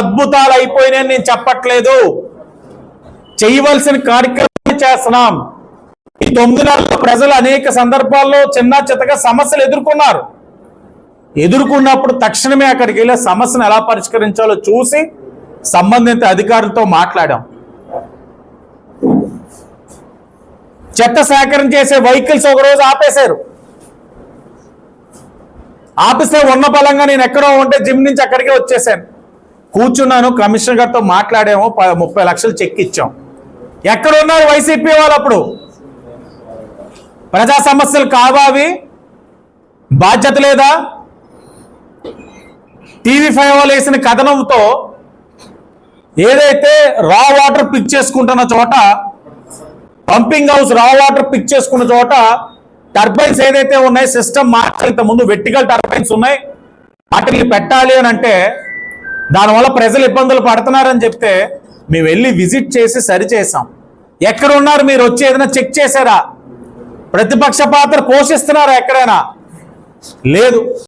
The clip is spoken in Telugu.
అద్భుతాలు అయిపోయినాయని నేను చెప్పట్లేదు. చేయవలసిన కార్యక్రమం చేస్తున్నాం. ఈ తొమ్మిది నెలల ప్రజలు అనేక సందర్భాల్లో చిన్న చితక సమస్యలు ఎదుర్కొన్నారు. ఎదుర్కొన్నప్పుడు తక్షణమే అక్కడికి వెళ్ళి సమస్యను ఎలా పరిష్కరించాలో చూసి సంబంధిత అధికారులతో మాట్లాడాం. చెత్త సేకరణ చేసే వెహికల్స్ ఒక రోజు ఆపేశారు. ఆపిస్తే ఉన్న బలంగా నేను ఎక్కడో ఉంటే జిమ్ నుంచి అక్కడికే వచ్చేసాను. కూర్చున్నాను కమిషనర్ గారితో మాట్లాడాము ప- ముప్పై లక్షలు చెక్ ఇచ్చాం. ఎక్కడున్నారు వైసీపీ వాళ్ళు అప్పుడు? ప్రజా సమస్యలు కావావి బాధ్యత లేదా? టీవీ ఫైవ్ వాళ్ళు వేసిన కథనంతో ఏదైతే రా వాటర్ పిక్ చేసుకుంటున్న చోట pumping house raw water pick చేసుకున్న చోట టర్బైన్స్ ఏదైతే ఉన్నాయి సిస్టమ్ మార్చాలి ఇంత ముందు వెట్టికల్ టర్బైన్స్ ఉన్నాయి. వాటిని పెట్టాలి అని అంటే దానివల్ల ప్రజలు ఇబ్బందులు పడుతున్నారని చెప్తే మేము వెళ్ళి విజిట్ చేసి సరిచేసాం ఎక్కడ ఉన్నారు మీరు? వచ్చి ఏదైనా చెక్ చేశారా? ప్రతిపక్ష పాత్ర పోషిస్తున్నారా ఎక్కడైనా? లేదు.